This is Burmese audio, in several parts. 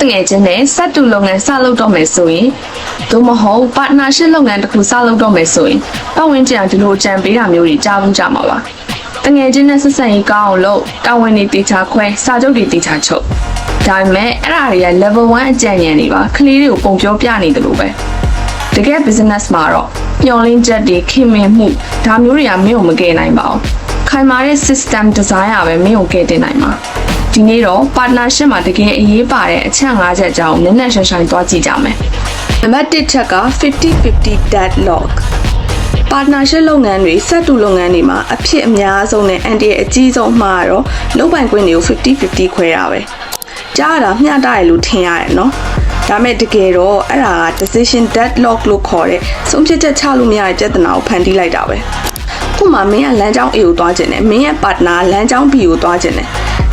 တငယ်ချင်းနဲ့စက်တူလုပ်ငန်းစလုပ်တော့မယ်ဆိုရင်သို့မဟုတ် partnership လုပ်ငန်းတစ်ခုစလုပ်တော့မယ်ဆိုရင်ပတ်ဝန်းကျင်ကဒီလိုအကြံပေးတာမျိုးတွေကြားဘူးကြမှာပါတငယ်ချင်းနဲ့ဆက်ဆံရေးကောင်းအောင်လုပ်တာဝန်တွေတေချာခွဲစာချုပ်တွေတေချာချုပ်ဒါပေမဲ့အဲ့ဒါတွေက level 1အကြံဉာဏ်တွေပါကလေးတွေကိုပုံပြောပြနေတယ်လို့ပဲတကယ် business မှာတော့ညှော်လင်းချက်တွေခင်မင်မှုဒါမျိုးတွေကမင်းကိုမကယ်နိုင်ပါဘူးခိုင်မာတဲ့ system design ကပဲမင်းကိုကယ်တင်နိုင်မှာ ဒီနေ့တော့ partnership မှာတကယ်အရေးပါတဲ့အချက်၅ချက်အကြောင်းနည်းနည်းရှင်းရှင်းသွားကြည့်ကြမယ်။နံပါတ်1ချက်က50-50 deadlock partnership လုပ်ငန်းတွေစက်တူလုပ်ငန်းတွေမှာအဖြစ်အများဆုံးနဲ့အန်တီရဲ့အကြီးဆုံးမှာတော့လုပ်ပိုင်ခွင့်တွေကို50-50ခွဲတာပဲ။ကြားရတာမျှတရလို့ထင်ရတယ်နော်။ဒါမဲ့တကယ်တော့အဲ့ဒါက decision deadlock လို့ခေါ်တဲ့ဆုံးဖြတ်ချက်ချလို့မရတဲ့ပြဿနာကိုဖန်တီးလိုက်တာပဲ။ခုမှမင်းကလမ်းကြောင်း A ကိုသွားခြင်းနဲ့မင်းရဲ့ partner လမ်းကြောင်း B ကိုသွားခြင်းနဲ့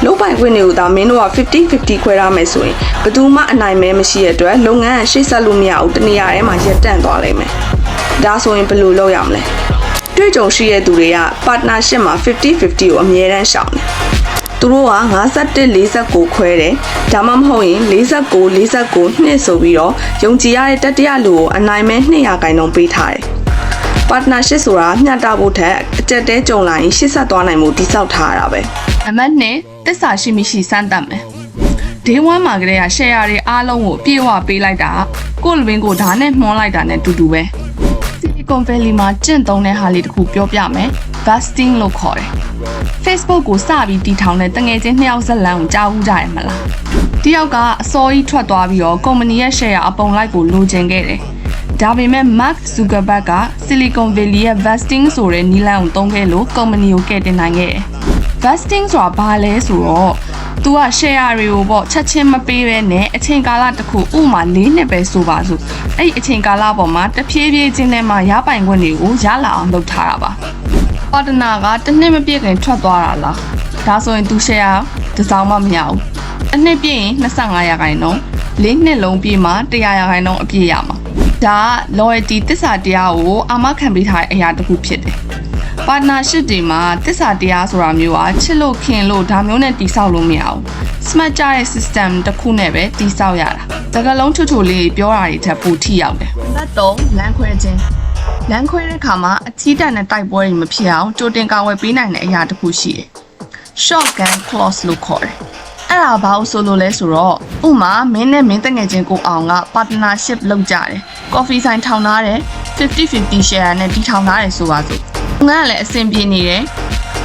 လုပ်ပိုင်ခွင့်တွေကိုဒါမင်းတို့က50-50ခွဲရမယ်ဆိုရင်ဘယ်သူမှအနိုင်မဲမရှိတဲ့အတွက်လုပ်ငန်းကရှေ့ဆက်လို့မရဘူးတနေရာထဲမှာရပ်တန့်သွားလိမ့်မယ်။ဒါဆိုရင်ဘယ်လိုလုပ်ရမလဲ။တွေ့ကြုံရှိတဲ့သူတွေက partnership မှာ50-50ကိုအမြဲတမ်းရှောင်တယ်။သူတို့က51 49ခွဲတယ်ဒါမှမဟုတ်ရင်49 49နှစ်ဆိုပြီးတော့ယုံကြည်ရတဲ့တတိယလူကိုအနိုင်မဲ200ခိုင်နှုန်းပေးထားတယ် partnership ဆိုတာမျှတဖို့ထက်အကြက်တဲကြုံလာရင်ရှေ့ဆက်သွားနိုင်မှုတိစောက်ထားရတာပဲ အမတ်နဲ့တစ္ဆာရှိမရှိစမ်းသပ်မယ် day 1မှာကလေးက share တွေအားလုံးကိုအပြည့်အဝပေးလိုက်တာကိုယ့်လူရင်းကိုဒါနဲ့မှွန်းလိုက်တာနဲ့တူတူပဲ Silicon Valley မှာကျင့်သုံးတဲ့ဟာလေးတစ်ခုပြောပြမယ် vesting လို့ခေါ်တယ် Facebook ကိုစပြီးတည်ထောင်တဲ့တငယ်ချင်းနှစ်ယောက်ဇက်လန်ကိုကြားဦးကြရမလားတယောက်ကအစောကြီးထွက်သွားပြီးတော့ကုမ္ပဏီရဲ့ share အပုံလိုက်ကိုလိုချင်ခဲ့တယ်ဒါပေမဲ့ Mark Zuckerberg က Silicon Valley ရဲ့ vesting ဆိုတဲ့နည်းလမ်းကိုသုံးခဲ့လို့ကုမ္ပဏီကိုကယ်တင်နိုင်ခဲ့တယ် vesting ဆိုတာဘာလဲဆိုတော့ तू က share တွေကိုပေါ့ချက်ချင်းမပေးဘဲနဲ့အချိန်ကာလတစ်ခုဥမာ၄နှစ်ပဲဆိုပါစို့အဲ့ဒီအချိန်ကာလပေါ်မှာတဖြည်းဖြည်းချင်းနဲ့မှရပိုင်ခွင့်တွေကိုရလာအောင်လုပ်ထားတာပါပါတနာကတစ်နှစ်မပြည့်ခင်ထွက်သွားတာလားဒါဆိုရင် तू share တစ်စောင်းမှမရဘူးအနှစ်ပြည့်ရင်25ရာခိုင်နှုန်း၄နှစ်လုံးပြည့်မှ100ရာခိုင်နှုန်းအပြည့်ရမှာဒါက loyalty တစ္ဆာတရားကိုအာမခံပေးထားတဲ့အရာတစ်ခုဖြစ်တယ် partnership တွေမှာတစ္ဆာတရားဆိုတာမျိုးอ่ะချစ်လို့ခင်လို့ဒါမျိုးနဲ့တိဆောက်လို့မရဘူး smart ကြတဲ့ system တစ်ခုနဲ့ပဲတိဆောက်ရတာတကလုံးထွတ်ထွတ်လေးပြောတာတွေထက်ပိုထိရောက်တယ်နံပါတ်3လမ်းခွဲခြင်းလမ်းခွဲတဲ့ခါမှာအချီးတန်တဲ့တိုက်ပွဲတွေမဖြစ်အောင်ကြိုတင်ကာဝယ်ပေးနိုင်တဲ့အရာတစ်ခုရှိတယ် shotgun clause လို့ခေါ်တယ်အဲ့ဒါဘာလို့ဆိုလို့လဲဆိုတော့ဥမာမင်းနဲ့မင်းတငယ်ချင်းကိုအောင်က partnership လုပ်ကြတယ် coffee ဆိုင်ထောင်ထားတယ်50-50 share နဲ့တီထောင်ထားတယ်ဆိုပါစို့ ငါကလည်းအဆင်ပြေနေတယ်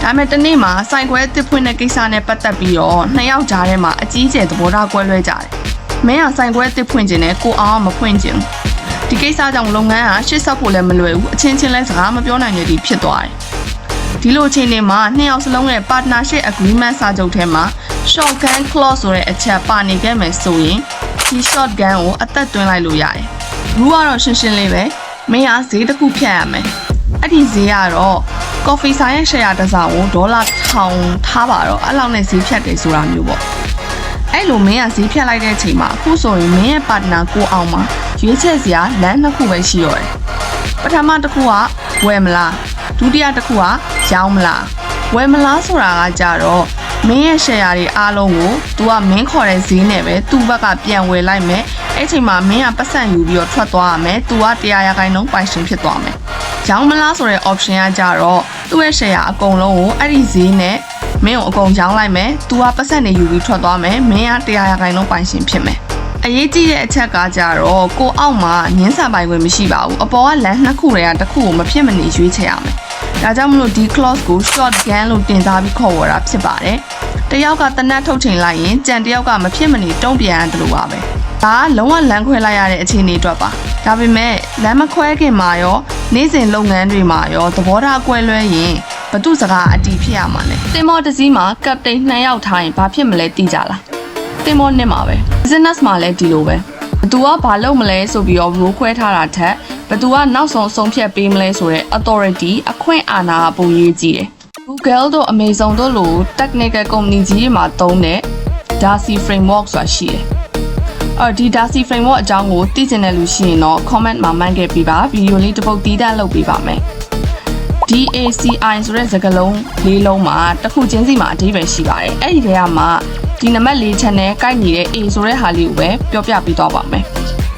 ဒါပေမဲ့တနေ့မှာစိုင်ခွဲတစ်ဖွင့်တဲ့ကိစ္စနဲ့ပတ်သက်ပြီးတော့နှစ်ယောက်ကြားထဲမှာအကြီးကျယ်သဘောထားကွဲလွဲကြတယ်မင်းကစိုင်ခွဲတစ်ဖွင့်ခြင်းနဲ့ကိုအောင်ကမဖွင့်ခြင်းဒီကိစ္စကြောင့်လုပ်ငန်းကရှေ့ဆက်ဖို့လည်းမလွယ်ဘူးအချင်းချင်းလဲစကားမပြောနိုင်တဲ့ဒီဖြစ်သွားတယ်ဒီလိုအချိန်တွေမှာနှစ်ယောက်စလုံးရဲ့ partnership agreement စာချုပ်ထဲမှာ shotgun clause ဆိုတဲ့အချက်ပါနေခဲ့မယ်ဆိုရင်ဒီ shotgun ကိုအသက်သွင်းလိုက်လို့ရတယ်။ rule ကတော့ရှင်းရှင်းလေးပဲ။မင်းကဈေးတစ်ခုဖြတ်ရမယ်။ အဲ့ဒီဈေးကတော့ coffee ဆိုင်ရဲ့ share တစ်စောင်ကိုဒေါ်လာ1000ထားပါတော့အဲ့လောက်နဲ့ဈေးဖြတ်တယ်ဆိုတာမျိုးပေါ့။အဲ့လိုမင်းကဈေးဖြတ်လိုက်တဲ့အချိန်မှာအခုဆိုရင်မင်းရဲ့ partner ကိုအောင်မှာရွေးချယ်စရာလမ်းနှစ်ခုပဲရှိတော့တယ်။ပထမတစ်ခုကဝယ်မလားဒုတိယတစ်ခုကရောင်းမလားဝယ်မလားဆိုတာကကြတော့မင်းရဲ့ share တွေအားလုံးကို तू ကမင်းခေါ်တဲ့ဈေးနဲ့ပဲသူ့ဘက်ကပြန်ဝယ်လိုက်မယ်အဲ့ချိန်မှာမင်းကပတ်စံယူပြီးတော့ထွက်သွားရမယ် तू ကတရားရခိုင်နှုန်းပိုင်ရှင်ဖြစ်သွားမယ် ရောင်းမလားဆိုတဲ့ option ကကြတော့သူ့ရဲ့ share အကုန်လုံးကိုအဲ့ဒီဈေးနဲ့မင်းကိုအကုန်ရောင်းလိုက်မယ် तू ကပတ်စံနေယူပြီးထွက်သွားမယ်မင်းကတရားရခိုင်နှုန်းပိုင်ရှင်ဖြစ်မယ်အရေးကြီးတဲ့အချက်ကကြတော့ကိုအောက်မှာငင်းဆန်ပိုင်ခွင့်မရှိပါဘူးအပေါ်ကလမ်းနှစ်ခုတွေကတစ်ခုကိုမဖြစ်မနေရွေးချယ်ရမယ်ဒါကြောင့်မလို့ဒီ clause ကို short gun လို့တင်စားပြီးခေါ်ဝေါ်တာဖြစ်ပါတယ်တယောက်ကတနတ်ထုတ်ချိန်လိုက်ရင်ကြံတယောက်ကမဖြစ်မနေတုံ့ပြန်ရတယ်လို့ပါပဲဒါကလုံးဝလမ်းခွဲလိုက်ရတဲ့အခြေအနေအတွက်ပါ ဒါပေမဲ့လမ်းမခွဲခင်မှာရောနေ့စဉ်လုပ်ငန်းတွေမှာရောသဘောထားကွဲလွဲရင်ဘသူစကားအတီးဖြစ်ရမှာလဲတင်မောတစ်စီးမှာကပ်တိန်2ယောက်ထားရင်ဘာဖြစ်မလဲသိကြလားတင်မောနဲ့မှာပဲ business မှာလည်းဒီလိုပဲဘသူကဘာလုပ်မလဲဆိုပြီးတော့ rule ခွဲထားတာထက်ဘသူကနောက်ဆုံးဆုံးဖြတ်ပေးမလဲဆိုတဲ့ authority အခွင့်အာဏာကပုံရေးကြည့်တယ် Google တို့ Amazon တို့လို technical company ကြီးတွေမှာသုံးတဲ့ DASI framework ဆိုတာရှိတယ်။ အော်ဒီ DASI framework အကြောင်းကိုသိချင်တဲ့လူရှိရင်တော့ comment မှာမှန်းခဲ့ပြီးပါဗီဒီယိုလေးတစ်ပုတ်တီးတန့်လုပ်ပေးပါမယ်။ DACI ဆိုတဲ့စကားလုံးလေးလုံးမှာတစ်ခုချင်းစီမှာအဓိပ္ပာယ်ရှိပါတယ်။အဲ့ဒီထဲကမှဒီနံပါတ်၄ချက်နဲ့ကိုက်ညီတဲ့ A ဆိုတဲ့ဟာလေးကိုပဲပြောပြပေးသွားပါမယ်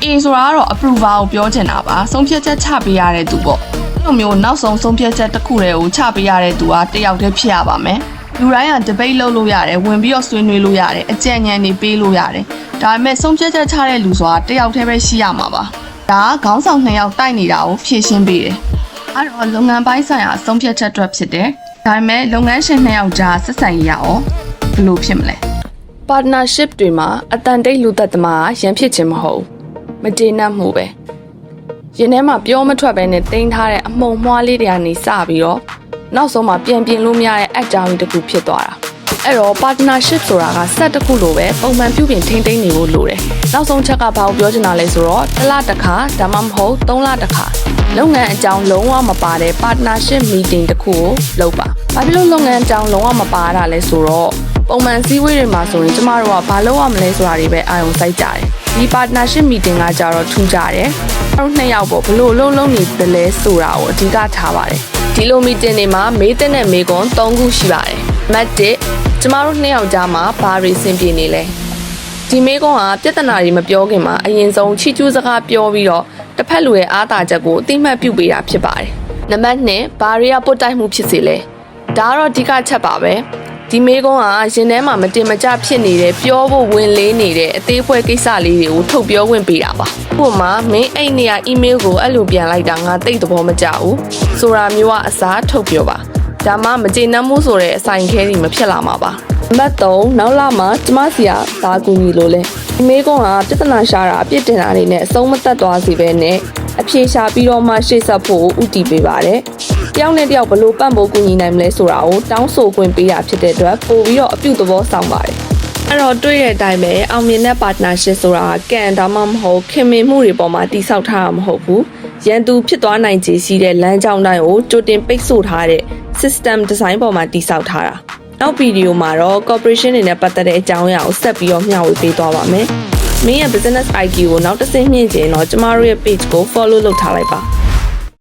A ဆိုတာကတော့ approval ကိုပြောချင်တာပါဆုံးဖြတ်ချက်ချပေးရတဲ့သူပေါ့ဒီလိုမျိုးနောက်ဆုံးဆုံးဖြတ်ချက်တစ်ခုတည်းကိုချပေးရတဲ့သူကတယောက်တည်းဖြစ်ရပါမယ်လူတိုင်းက debate လုပ်လို့ရတယ်ဝင်ပြီးတော့ဆွေးနွေးလို့ရတယ်အကြံဉာဏ်တွေပေးလို့ရတယ် ဒါပေမဲ့ဆုံးဖြတ်ချက်ချတဲ့လူဆိုတာတယောက်တည်းပဲရှိရမှာပါဒါကခေါင်းဆောင်နှစ်ယောက်တိုက်နေတာကိုဖြည့်ရှင်းပေးတယ်အဲ့တော့လုပ်ငန်းပိုင်းဆိုင်ရာဆုံးဖြတ်ချက်အတွက်ဖြစ်တယ်ဒါပေမဲ့လုပ်ငန်းရှင်နှစ်ယောက်ကြားဆက်ဆံရေးရအောင်ဘယ်လိုဖြစ်မလဲ partnership တွေမှာအတန်တိတ်လူသက်သမားကရန်ဖြစ်ခြင်းမဟုတ်ဘူးမကျေနပ်မှုပဲရင်ထဲမှာပြောမထွက်ပဲနဲ့တင်ထားတဲ့အမှုံမွှားလေးတွေကနေစပြီးတော့နောက်ဆုံးမှာပြန်ပြင်လို့မရတဲ့အကြောင်းတစ်ခုဖြစ်သွားတာ အဲ့တော့ partnership ဆိုတာကဆက်တစ်ခုလိုပဲပုံမှန်ပြုပြင်ထိန်းသိမ်းနေဖို့လိုတယ်နောက်ဆုံးချက်ကဘာကိုပြောချင်တာလဲဆိုတော့တစ်လတစ်ခါဒါမှမဟုတ်သုံးလတစ်ခါလုပ်ငန်းအကြောင်းလုံးဝမပါတဲ့ partnership meeting တစ်ခုကိုလုပ်ပါဘာဖြစ်လို့လုပ်ငန်းအကြောင်းလုံးဝမပါရတာလဲဆိုတော့ပုံမှန်စည်းဝေးတွေမှာဆိုရင်ကျမတို့ကဘာလုပ်ရမလဲဆိုတာတွေပဲအာရုံစိုက်ကြတယ်ဒီ partnership meeting ကကြတော့ထူးကြတယ်ကျွန်တော်နှစ်ယောက်ပေါ့ဘလို့လုံးလုံးနေတယ်လဲဆိုတာကိုအဓိကထားပါတယ်ဒီလို meeting တွေမှာမေးတဲ့နဲ့မေးခွန်း၃ခုရှိပါတယ် မတ်1ကျမတို့နှစ်ယောက်ကြားမှာဘာတွေဆင်ပြေနေလဲဒီမေးခွန်းကပြဿနာတွေမပြောခင်မှာအရင်ဆုံးချီကျူးစကားပြောပြီးတော့တစ်ဖက်လူရဲ့အားသာချက်ကိုအတိမတ်ပြုပေးတာဖြစ်ပါတယ်နံပါတ်2ဘာတွေကပုတ်တိုက်မှုဖြစ်စေလဲဒါကတော့အဓိကချက်ပါပဲဒီမေးခွန်းကရင်ထဲမှာမတင်မကျဖြစ်နေတဲ့ပြောဖို့ဝင်လေးနေတဲ့အသေးဖွဲကိစ္စလေးတွေကိုထုတ်ပြောဝင်ပေးတာပါဥပမာမင်းအဲ့နေရ email ကိုအဲ့လိုပြန်လိုက်တာငါတိတ်သဘောမကျဘူးဆိုတာမျိုးကအစားထုတ်ပြောပါ ဒါမှမကျေနပ်မှုဆိုတဲ့အဆိုင်ခဲတွေမဖြစ်လာမှာပါနံပါတ်3နောက်လာမှကျမစီကဒါကူညီလို့လဲဒီမေးခွန်းကပြဿနာရှာတာအပြစ်တင်တာတွေနဲ့အဆုံးမသက်သွားစီပဲနဲ့အဖြေရှာပြီးတော့မှရှေ့ဆက်ဖို့ဥတီပေးပါတယ်တယောက်နဲ့တယောက်ဘလို့ပံ့ပိုးကူညီနိုင်မလဲဆိုတာကိုတောင်းဆိုခွင့်ပေးတာဖြစ်တဲ့အတွက်ပို့ပြီးတော့အပြုသဘောဆောင်ပါတယ်အဲ့တော့တွေ့တဲ့အတိုင်းပဲအောင်မြင်တဲ့ partnership ဆိုတာကံဒါမှမဟုတ်ခင်မင်မှုတွေပေါ်မှာတိဆောက်ထားတာမဟုတ်ဘူးရန်သူဖြစ်သွားနိုင်ခြေရှိတဲ့လမ်းကြောင်းတိုင်းကိုကြိုတင်ပိတ်ဆို့ထားတဲ့ system design ပေါ်မှာတိဆောက်ထားတာနောက်ဗီဒီယိုမှာတော့ corporation တွေနဲ့ပတ်သက်တဲ့အကြောင်းအရာကိုဆက်ပြီးတော့မျှဝေပေးသွားပါမယ်မင်းရဲ့ business IQ ကိုနောက်တစ်ဆင့်မြင့်ကျင်တော့ကျမတို့ရဲ့ page ကို follow လုပ်ထားလိုက်ပါ